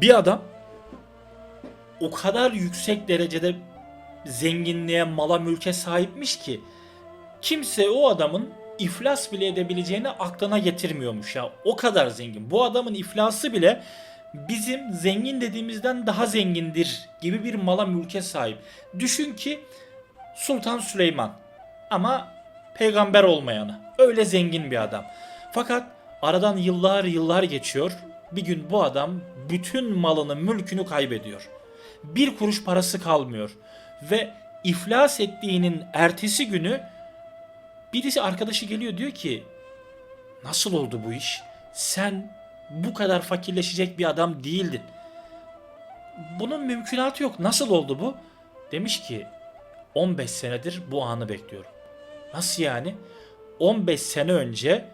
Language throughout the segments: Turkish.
Bir adam o kadar yüksek derecede zenginliğe, mala, mülke sahipmiş ki kimse o adamın iflas bile edebileceğini aklına getirmiyormuş ya. O kadar zengin. Bu adamın iflası bile bizim zengin dediğimizden daha zengindir gibi bir mala mülke sahip. Düşün ki Sultan Süleyman ama peygamber olmayanı. Öyle zengin bir adam. Fakat aradan yıllar yıllar geçiyor. Bir gün bu adam bütün malını, mülkünü kaybediyor. Bir kuruş parası kalmıyor. Ve iflas ettiğinin ertesi günü birisi arkadaşı geliyor diyor ki nasıl oldu bu iş? Sen bu kadar fakirleşecek bir adam değildin. Bunun mümkünatı yok. Nasıl oldu bu? Demiş ki 15 senedir bu anı bekliyorum. Nasıl yani? 15 sene önce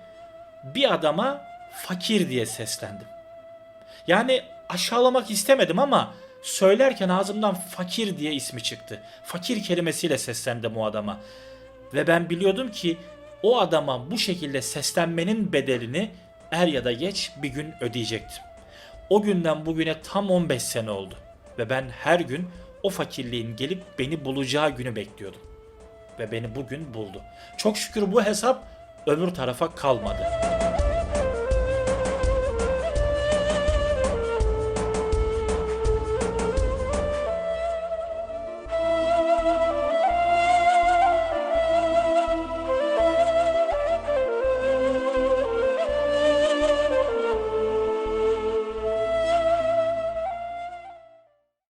bir adama fakir diye seslendim. Yani aşağılamak istemedim ama söylerken ağzımdan fakir diye ismi çıktı. Fakir kelimesiyle seslendim o adama. Ve ben biliyordum ki o adama bu şekilde seslenmenin bedelini er ya da geç bir gün ödeyecektim. O günden bugüne tam 15 sene oldu. Ve ben her gün o fakirliğin gelip beni bulacağı günü bekliyordum. Ve beni bugün buldu. Çok şükür bu hesap öbür tarafa kalmadı.